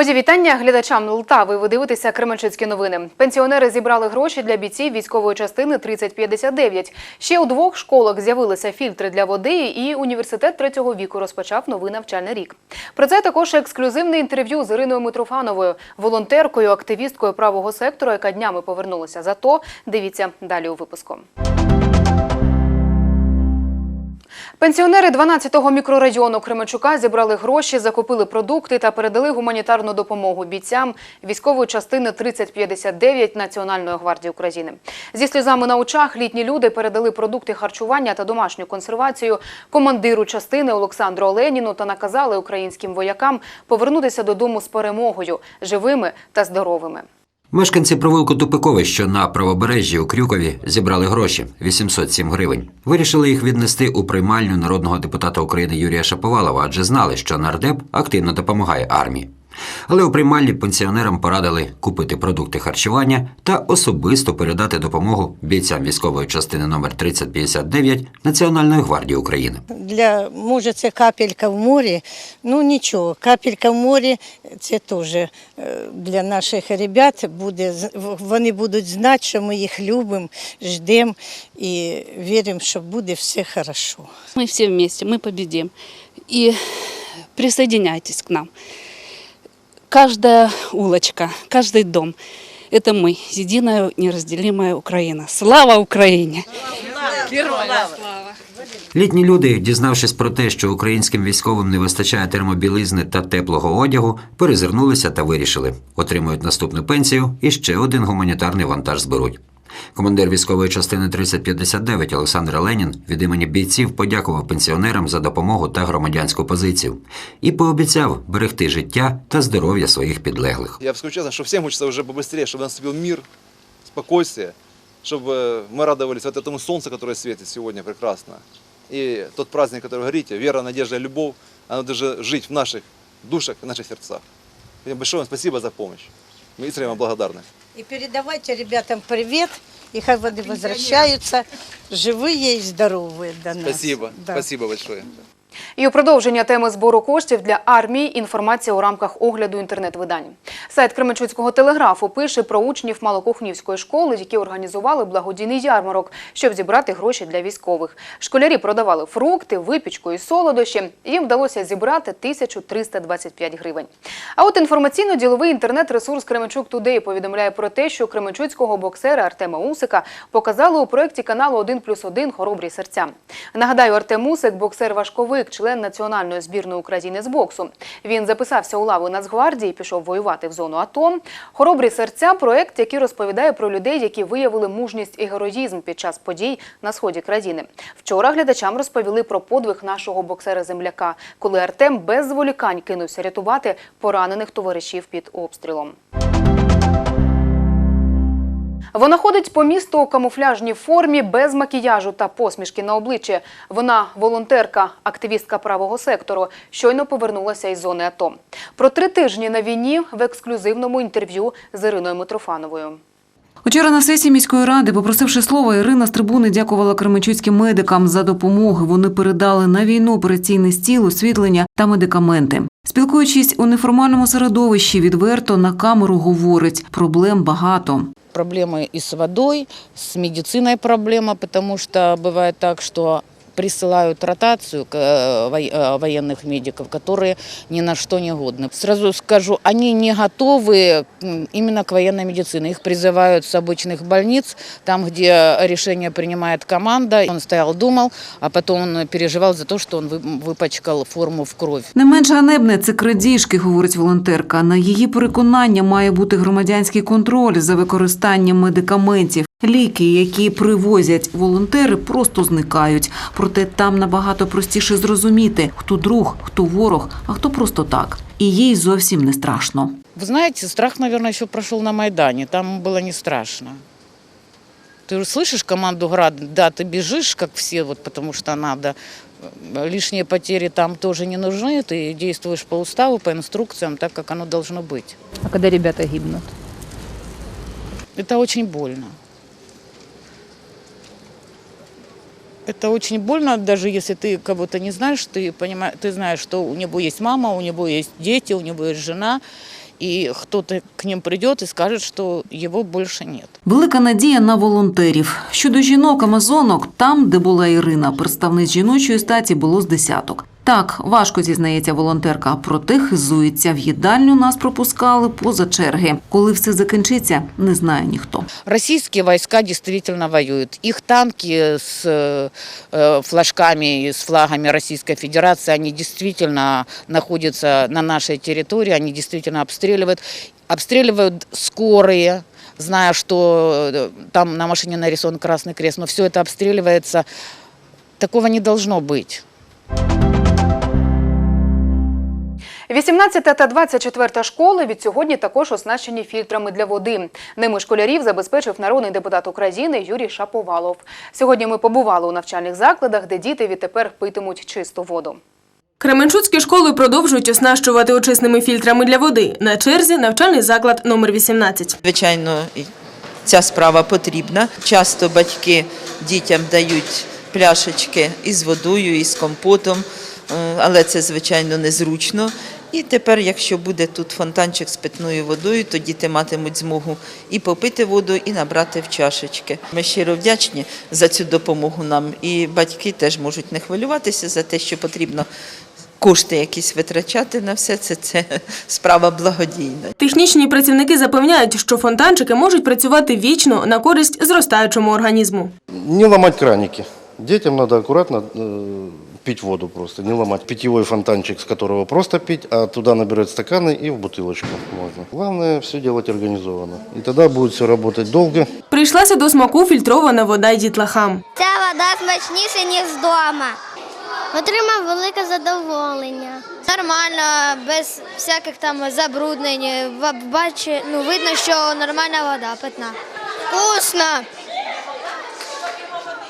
Мої вітання глядачам Лтави. Ви дивитеся Кременчуцькі новини. Пенсіонери зібрали гроші для бійців військової частини 3059. Ще у двох школах з'явилися фільтри для води, і університет третього віку розпочав новий навчальний рік. Про це також ексклюзивне інтерв'ю з Іриною Митрофановою, волонтеркою, активісткою правого сектору, яка днями повернулася за то. Дивіться далі у випуску. Пенсіонери 12-го мікрорайону Кременчука зібрали гроші, закупили продукти та передали гуманітарну допомогу бійцям військової частини 3059 Національної гвардії України. Зі сльозами на очах літні люди передали продукти харчування та домашню консервацію командиру частини Олександру Оленіну та наказали українським воякам повернутися додому з перемогою, живими та здоровими. Мешканці провулку Тупикове, що на правобережжі у Крюкові, зібрали гроші 807 гривень. Вирішили їх віднести у приймальню народного депутата України Юрія Шаповалова, адже знали, що нардеп активно допомагає армії. Але у приймальні пенсіонерам порадили купити продукти харчування та особисто передати допомогу бійцям військової частини номер 3059 Національної гвардії України. Для може це капелька в морі. Ну нічого, капелька в морі це теж е, для наших ребят буде. з- Вони будуть знати, що ми їх любимо, ждемо і віримо, що буде все хорошо. Мы все вместе, мы победим. И присоединяйтесь к нам Каждая улочка, каждый дом – это мы, единая неразделимая Украина. Слава Украине! Літні люди, дізнавшись про те, що українським військовим не вистачає термобілизни та теплого одягу, перезирнулися та вирішили, отримують наступну пенсію і ще один гуманітарний вантаж зберуть. Командир військової частини 3059 Олександр Ленін від імені бійців подякував пенсіонерам за допомогу та громадянську позицію і пообіцяв берегти життя та здоров'я своїх підлеглих. Я скажу честно, что всем хочется уже побыстрее, чтобы наступил мир, спокойствие, чтобы мы радовались вот этому солнцу, которое светит сегодня прекрасно. И тот праздник, который вы говорите, вера, надежда, любовь, она должна жить в наших душах, в наших сердцах. Поэтому Большое вам спасибо за помощь. Мы искренне вам благодарны. І передавайте ребятам привет. і как вони возвращаются живые и здоровые до нас. Спасибо, Да. спасибо большое. І у продовження теми збору коштів для армії інформація у рамках огляду інтернет-видань. Сайт Кременчуцького телеграфу пише про учнів Малокухнівської школи, які організували благодійний ярмарок, щоб зібрати гроші для військових. Школярі продавали фрукти, випічку і солодощі. Їм вдалося зібрати 1325 гривень. А от інформаційно-діловий інтернет-ресурс Кременчук Тудей повідомляє про те, що кременчуцького боксера Артема Усика показали у проєкті каналу «1 плюс 1 Хоробрі серця. Нагадаю, Артем Усик – боксер-важковик, член національної збірної України з боксу. Він записався у лави Нацгвардії, пішов воювати в зону АТО. Хоробрі серця проєкт, який розповідає про людей, які виявили мужність і героїзм під час подій на сході країни. Вчора глядачам розповіли про подвиг нашого боксера-земляка, коли Артем без зволікань кинувся рятувати поранених товаришів під обстрілом. Вона ходить по місту у камуфляжній формі без макіяжу та посмішки на обличчі. Вона волонтерка, активістка правого сектору. Щойно повернулася із зони АТО. Про три тижні на війні в ексклюзивному інтерв'ю з Іриною Митрофановою. Учора на сесії міської ради, попросивши слова, Ірина з трибуни дякувала кременчуцьким медикам за допомогу. Вони передали на війну операційний стіл, освітлення та медикаменти. Спілкуючись у неформальному середовищі, відверто на камеру говорить: проблем багато. Проблемы и с водой, с медициной проблема, потому что бывает так, что присылают ротацию к, э, вой- э, военных медиков, которые ни на что не годны. Сразу скажу, они не готовы м, именно к военной медицине. Их призывают с обычных больниц, там, где решение принимает команда. Он стоял, думал, а потом он переживал за то, что он вы- выпачкал форму в кровь. Не менш ганебне це крадіжки, говорить волонтерка. На її переконання має бути громадянський контроль за використанням медикаментів. Ліки, які привозять волонтери, просто зникають. Проте там набагато простіше зрозуміти, хто друг, хто ворог, а хто просто так. І їй зовсім не страшно. Вы знаете, страх, наверное, еще прошел на Майдане. Там было не страшно. Ты слышишь команду «Град», да, ты бежишь, как все, вот, потому что надо. Лишние потери там тоже не нужны. Ты действуешь по уставу, по инструкциям, так, как оно должно быть. А когда ребята гибнут? Это очень больно. Это очень больно, даже если ты кого-то не знаешь, ты, понимаешь, ты знаешь, что у него есть мама, у него есть дети, у него есть жена. и кто-то к ним придет и скажет, что его больше нет. Велика надія на волонтерів. Щодо жінок-амазонок, там, де була Ірина, представниць жіночої статі було з десяток. Так, важко зізнається волонтерка, проте хизується. В їдальню нас пропускали поза черги. Коли все закінчиться, не знає ніхто. Российские войска действительно воюют. Их танки с э, э, флажками, и с флагами Российской Федерации, они действительно находятся на нашей территории, они действительно обстреливают. Обстреливают скорые, зная, что э, там на машине нарисован Красный Крест, но все это обстреливается. Такого не должно быть. 18 та 24 школи від сьогодні також оснащені фільтрами для води. Ними школярів забезпечив народний депутат України Юрій Шаповалов. Сьогодні ми побували у навчальних закладах, де діти відтепер питимуть чисту воду. Кременчуцькі школи продовжують оснащувати очисними фільтрами для води. На черзі навчальний заклад номер 18. Звичайно, ця справа потрібна. Часто батьки дітям дають пляшечки із водою, із компотом, е, але це, звичайно, незручно. І тепер, якщо буде тут фонтанчик з питною водою, то діти матимуть змогу і попити воду, і набрати в чашечки. Ми щиро вдячні за цю допомогу нам. І батьки теж можуть не хвилюватися за те, що потрібно кошти якісь витрачати на все це. Це справа благодійна. Технічні працівники запевняють, що фонтанчики можуть працювати вічно на користь зростаючому організму. Не ломать краники. Детям надо аккуратно э, пить воду просто, не ломать. Питьевой фонтанчик, с которого просто пить, а туда набирать стаканы и в бутылочку можно. Главное все делать организованно. И тогда будет все работать долго. Прийшлася до смаку фільтрована вода й дітлахам. Ця вода смачніша, ніж вдома. Отримав велике задоволення. Нормально, без всяких там забруднень. Бачу, ну, видно, що нормальна вода питна. Вкусно.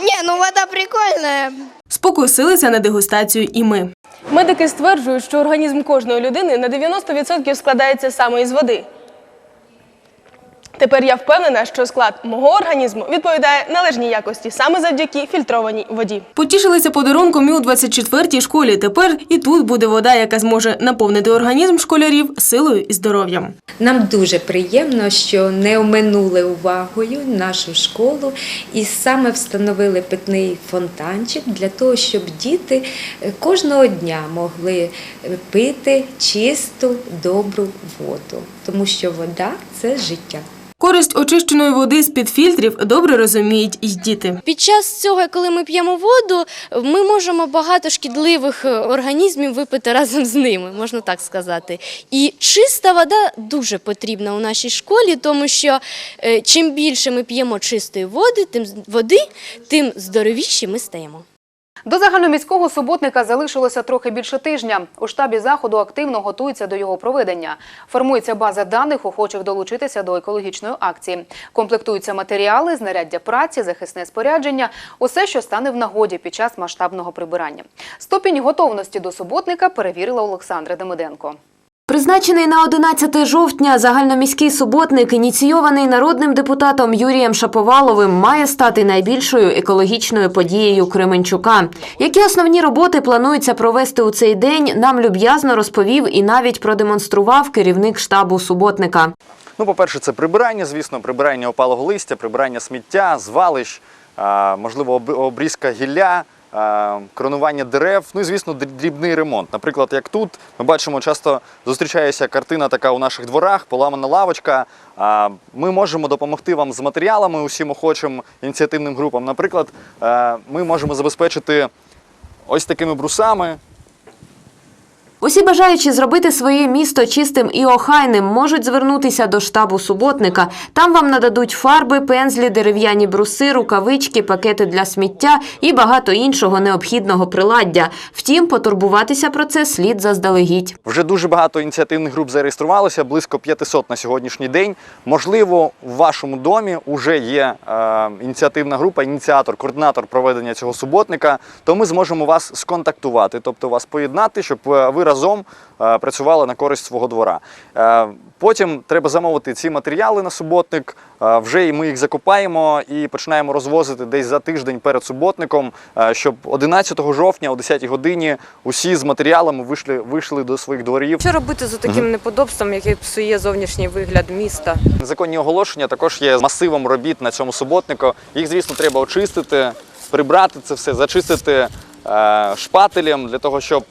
Ні, ну вода прикольна. Спокусилися на дегустацію і ми. Медики стверджують, що організм кожної людини на 90% складається саме із води. Тепер я впевнена, що склад мого організму відповідає належній якості саме завдяки фільтрованій воді. Потішилися подарунком і у 24-й школі. Тепер і тут буде вода, яка зможе наповнити організм школярів силою і здоров'ям. Нам дуже приємно, що не оминули увагою нашу школу і саме встановили питний фонтанчик для того, щоб діти е, кожного дня могли е, пити чисту, добру воду, тому що вода це життя. Користь очищеної води з-під фільтрів добре розуміють і діти. Під час цього, коли ми п'ємо воду, ми можемо багато шкідливих організмів випити разом з ними, можна так сказати. І чиста вода дуже потрібна у нашій школі, тому що е, чим більше ми п'ємо чистої води, тим води, тим здоровіші ми стаємо. До загальноміського суботника залишилося трохи більше тижня. У штабі заходу активно готуються до його проведення. Формується база даних, охочих долучитися до екологічної акції. Комплектуються матеріали, знаряддя праці, захисне спорядження – усе, що стане в нагоді під час масштабного прибирання. Ступінь готовності до суботника перевірила Олександра Демиденко. Призначений на 11 жовтня загальноміський суботник, ініційований народним депутатом Юрієм Шаповаловим, має стати найбільшою екологічною подією Кременчука. Які основні роботи планується провести у цей день, нам люб'язно розповів і навіть продемонстрував керівник штабу суботника. Ну, по-перше, це прибирання, звісно, прибирання опалого листя, прибирання сміття, звалищ, можливо, об- обрізка гілля, кронування дерев, ну і звісно, дрібний ремонт. Наприклад, як тут ми бачимо, часто зустрічається картина така у наших дворах, поламана лавочка. Ми можемо допомогти вам з матеріалами усім охочим ініціативним групам. Наприклад, е, ми можемо забезпечити ось такими брусами. Усі бажаючі зробити своє місто чистим і охайним можуть звернутися до штабу суботника. Там вам нададуть фарби, пензлі, дерев'яні бруси, рукавички, пакети для сміття і багато іншого необхідного приладдя. Втім, потурбуватися про це слід заздалегідь. Вже дуже багато ініціативних груп зареєструвалося, близько 500 на сьогоднішній день. Можливо, в вашому домі вже є е, ініціативна група, ініціатор, координатор проведення цього суботника. То ми зможемо вас сконтактувати, тобто вас поєднати, щоб е, ви разом е, працювали на користь свого двора. Е, Потім треба замовити ці матеріали на суботник. е, Вже і ми їх закупаємо і починаємо розвозити десь за тиждень перед суботником, щоб 11 жовтня о 10 годині усі з матеріалами вийшли, вийшли до своїх дворів. Що робити з таким неподобством, яке псує зовнішній вигляд міста? Незаконні оголошення також є масивом робіт на цьому суботнику. Їх, звісно, треба очистити, прибрати це все, зачистити шпателем для того, щоб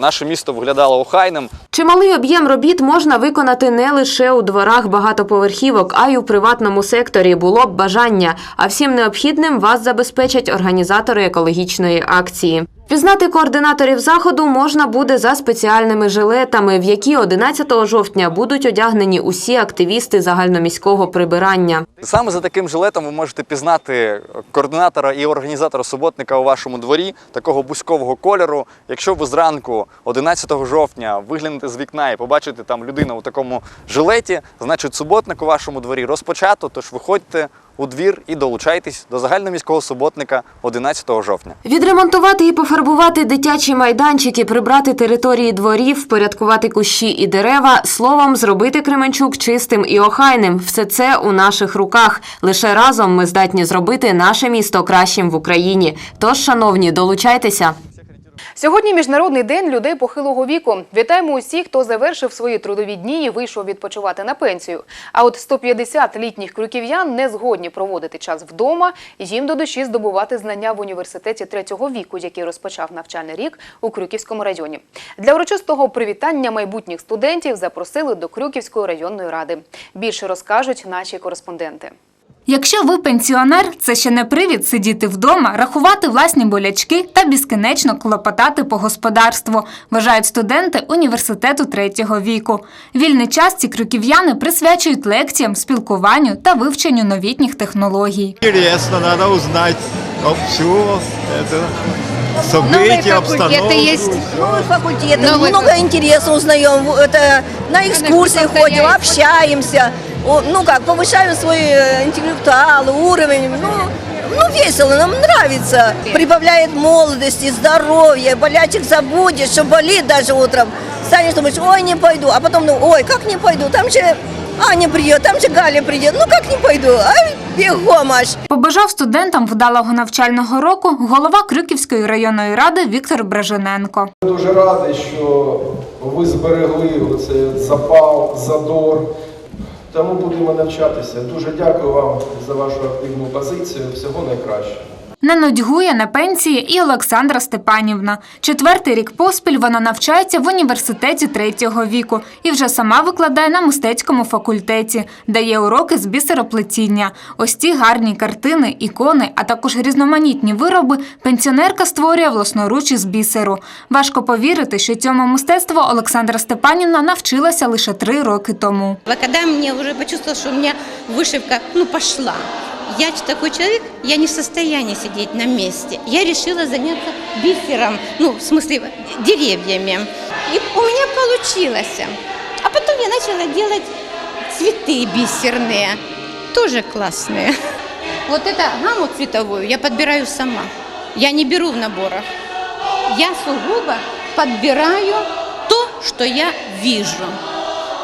наше місто виглядало охайним. Чималий об'єм робіт можна виконати не лише у дворах багатоповерхівок, а й у приватному секторі. Було б бажання. А всім необхідним вас забезпечать організатори екологічної акції. Пізнати координаторів заходу можна буде за спеціальними жилетами, в які 11 жовтня будуть одягнені усі активісти загальноміського прибирання. Саме за таким жилетом ви можете пізнати координатора і організатора суботника у вашому дворі такого бузькового кольору. Якщо ви зранку, 11 жовтня, виглянете з вікна і побачите там людину у такому жилеті, значить суботник у вашому дворі розпочато. Тож виходьте у двір і долучайтесь до загальноміського суботника 11 жовтня. Відремонтувати і пофарбувати дитячі майданчики, прибрати території дворів, впорядкувати кущі і дерева, словом, зробити Кременчук чистим і охайним. Все це у наших руках. Лише разом ми здатні зробити наше місто кращим в Україні. Тож, шановні, долучайтеся. Сьогодні міжнародний день людей похилого віку. Вітаємо усіх, хто завершив свої трудові дні і вийшов відпочивати на пенсію. А от 150 літніх крюків'ян не згодні проводити час вдома. Їм до душі здобувати знання в університеті третього віку, який розпочав навчальний рік у Крюківському районі. Для урочистого привітання майбутніх студентів запросили до Крюківської районної ради. Більше розкажуть наші кореспонденти. Якщо ви пенсіонер, це ще не привід сидіти вдома, рахувати власні болячки та безкінечно клопотати по господарству, вважають студенти університету третього віку. Вільний час ці крюків'яни присвячують лекціям, спілкуванню та вивченню новітніх технологій. Интересно, надо узнать все это события, обстановку. Новые факультеты, много интереса узнаем. Это на экскурсии ходим, общаемся. Ну как, повышаем свой э, интеллектуал, уровень. Ну, ну весело, нам нравится. Прибавляет молодости, здоровья, болячек забудешь, что болит даже утром. Станешь думаешь, ой, не пойду, а потом, ну, ой, как не пойду, там же Аня придет, там же Галя придет, ну как не пойду, а бегом аж. Побажав студентам вдалого навчального року голова Крюківської районної ради Віктор Бражененко. Дуже радий, що ви зберегли оцей запал, задор. Тому будемо навчатися. Дуже дякую вам за вашу активну позицію. Всього найкращого. Не нудьгує на пенсії і Олександра Степанівна. Четвертий рік поспіль вона навчається в університеті третього віку і вже сама викладає на мистецькому факультеті, дає уроки з бісероплетіння. Ось ці гарні картини, ікони, а також різноманітні вироби пенсіонерка створює власноруч із бісеру. Важко повірити, що цьому мистецтву Олександра Степанівна навчилася лише три роки тому. Когда мне уже почувствовала, что у меня вышивка, ну, пошла, я такой человек, я не в состоянии сидеть на месте. Я решила заняться бисером, ну, в смысле, деревьями. И у меня получилось. А потом я начала делать цветы бисерные, тоже классные. Вот эту гамму цветовую я подбираю сама. Я не беру в наборах. Я сугубо подбираю то, что я вижу.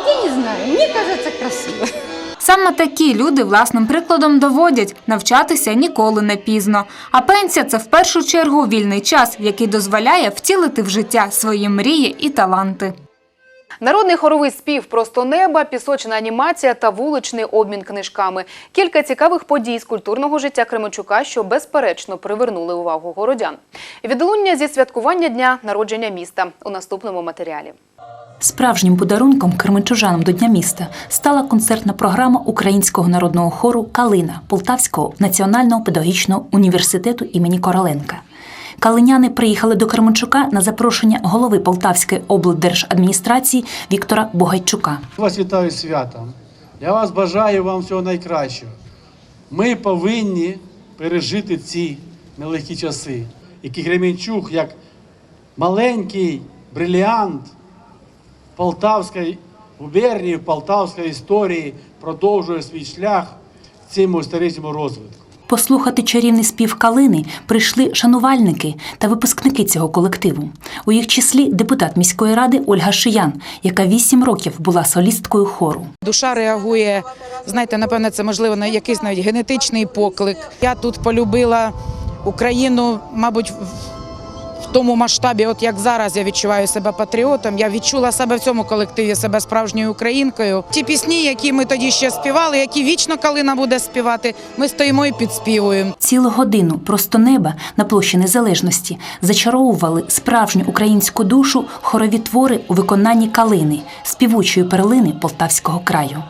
Я не знаю, мне кажется красиво. Саме такі люди власним прикладом доводять, навчатися ніколи не пізно. А пенсія це в першу чергу вільний час, який дозволяє втілити в життя свої мрії і таланти. Народний хоровий спів «Просто неба», пісочна анімація та вуличний обмін книжками. Кілька цікавих подій з культурного життя Кременчука, що безперечно привернули увагу городян. Відлуння зі святкування дня народження міста у наступному матеріалі. Справжнім подарунком керменчужанам до Дня міста стала концертна програма Українського народного хору Калина Полтавського національного педагогічного університету імені Короленка. Калиняни приїхали до Кременчука на запрошення голови Полтавської облдержадміністрації Віктора Богайчука. Вас вітаю святом. Я вас бажаю вам всього найкращого. Ми повинні пережити ці нелегкі часи, які Кременчук, як маленький бриліант Полтавської губернії, Полтавської історії, продовжує свій шлях в цьому історичному розвитку. Послухати чарівний спів калини прийшли шанувальники та випускники цього колективу. У їх числі депутат міської ради Ольга Шиян, яка вісім років була солісткою хору. Душа реагує, знаєте, напевно, це можливо на якийсь навіть генетичний поклик. Я тут полюбила Україну, мабуть, тому масштабі, от як зараз я відчуваю себе патріотом. Я відчула себе в цьому колективі, себе справжньою українкою. Ті пісні, які ми тоді ще співали, які вічно калина буде співати, ми стоїмо і підспівуємо. Цілу годину просто неба на площі Незалежності зачаровували справжню українську душу хорові твори у виконанні калини, співучої перлини Полтавського краю.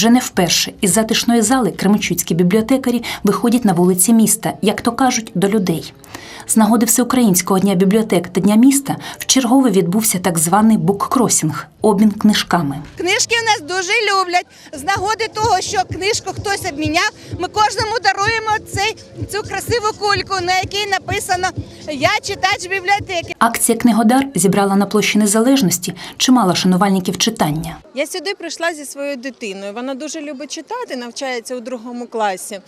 Вже не вперше із затишної зали кременчуцькі бібліотекарі виходять на вулиці міста, як то кажуть, до людей. З нагоди Всеукраїнського дня бібліотек та дня міста вчергове відбувся так званий буккросінг – обмін книжками. Книжки в нас дуже люблять. З нагоди того, що книжку хтось обміняв, ми кожному даруємо цей, цю красиву кульку, на якій написано Я читач бібліотеки. Акція Книгодар зібрала на площі Незалежності чимало шанувальників читання. Я сюди прийшла зі своєю дитиною. Вона дуже любить читати, навчається у другому класі.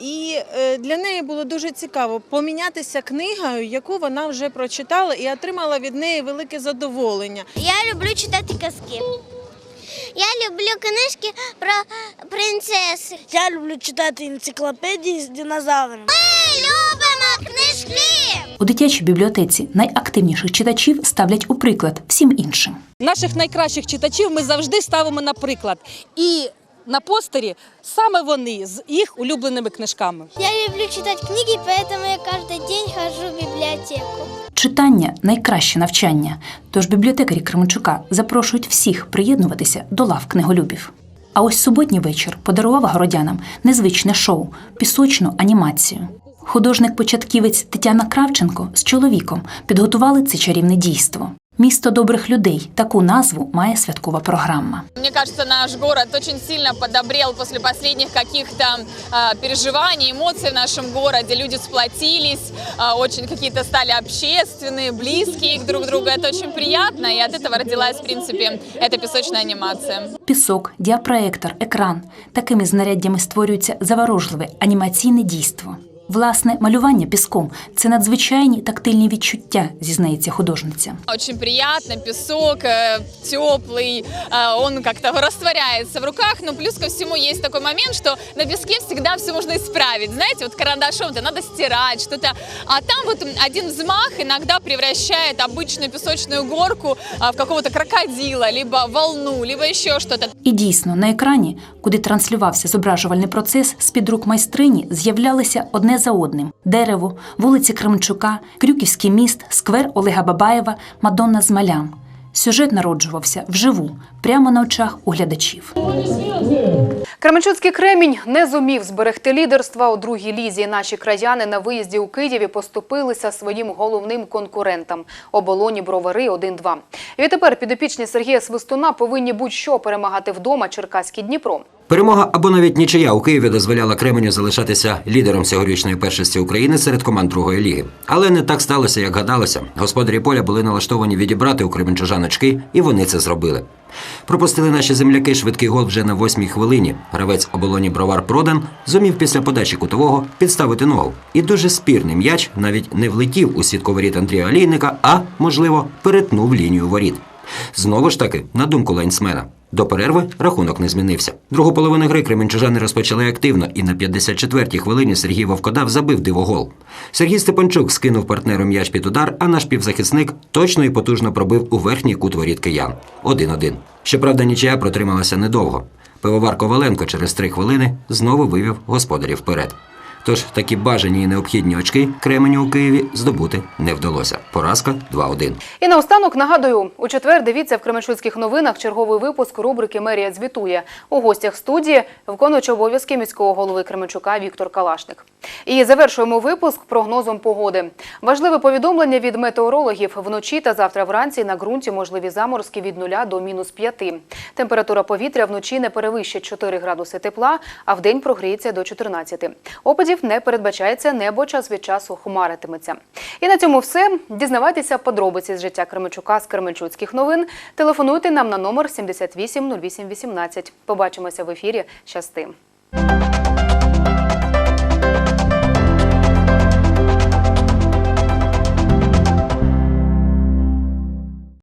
І е, для неї було дуже цікаво помінятися книгою, яку вона вже прочитала, і отримала від неї велике задоволення. Я люблю читати казки. Я люблю книжки про принцеси. Я люблю читати енциклопедії з динозаврами. Ми любимо книжки. У дитячій бібліотеці найактивніших читачів ставлять у приклад всім іншим. Наших найкращих читачів ми завжди ставимо на приклад. І на постері саме вони з їх улюбленими книжками. Я люблю читать книги, поэтому я каждый день хожу в библиотеку. Читання найкраще навчання. Тож бібліотекарі Кременчука запрошують всіх приєднуватися до лав книголюбів. А ось суботній вечір подарував городянам незвичне шоу пісочну анімацію. Художник-початківець Тетяна Кравченко з чоловіком підготували це чарівне дійство. Місто добрих людей таку назву має святкова програма. Мне кажется, наш город очень сильно подобрел после последних каких-то а, переживаний, эмоций в нашем городе. Люди сплотились, а, очень какие-то стали общественные, близкие к друг другу. Это очень приятно, и от этого родилась, в принципе, эта песочная анимация. Пісок, діапроектор, екран такими знаряддями створюється заворожливе анімаційне дійство. Власне, малювання піском це надзвичайні тактильні відчуття, зізнається художниця. Очень приятно, песок э, теплый, э, он как-то растворяется в руках, но плюс ко всему есть такой момент, что на песке всегда все можно исправить. Знаете, вот карандашом-то надо стирать что-то, а там вот один взмах иногда превращает обычную песочную горку а, в какого-то крокодила, либо волну, либо еще что-то. І дійсно, на екрані, куди транслювався зображувальний процес, з-під рук майстрині з'являлися одне за одним: дерево, вулиці Кременчука, Крюківський міст, сквер Олега Бабаєва, Мадонна з Малям. Сюжет народжувався вживу, прямо на очах у глядачів. Кременчуцький кремінь не зумів зберегти лідерства у другій лізі. Наші краяни на виїзді у Києві поступилися своїм головним конкурентам – оболоні бровари 1-2. І відтепер підопічні Сергія Свистуна повинні будь-що перемагати вдома Черкаський Дніпро. Перемога або навіть нічия у Києві дозволяла Кременю залишатися лідером цьогорічної першості України серед команд другої ліги. Але не так сталося, як гадалося. Господарі поля були налаштовані відібрати у кременчужан очки, і вони це зробили. Пропустили наші земляки швидкий гол вже на восьмій хвилині. Гравець оболоні Бровар Продан зумів після подачі кутового підставити ногу. І дуже спірний м'яч навіть не влетів у сітку воріт Андрія Олійника, а, можливо, перетнув лінію воріт. Знову ж таки, на думку лайнсмена. До перерви рахунок не змінився. Другу половину гри кременчужани розпочали активно, і на 54-й хвилині Сергій Вовкодав забив дивогол. Сергій Степанчук скинув партнеру м'яч під удар, а наш півзахисник точно і потужно пробив у верхній кут воріт киян. 1-1. Щоправда, нічия протрималася недовго. Пивовар Коваленко через три хвилини знову вивів господарів вперед. Тож такі бажані і необхідні очки Кременю у Києві здобути не вдалося. Поразка 2-1. І наостанок нагадую, у четвер дивіться в Кременчуцьких новинах черговий випуск рубрики «Мерія звітує». У гостях студії виконуючий обов'язки міського голови Кременчука Віктор Калашник. І завершуємо випуск прогнозом погоди. Важливе повідомлення від метеорологів. Вночі та завтра вранці на ґрунті можливі заморозки від 0 до мінус 5. Температура повітря вночі не перевищить 4 градуси тепла, а вдень прогріється до 14. Опадів опадів не передбачається, небо час від часу хмаритиметься. І на цьому все. Дізнавайтеся подробиці з життя Кременчука з Кременчуцьких новин. Телефонуйте нам на номер 780818. Побачимося в ефірі. Щасти.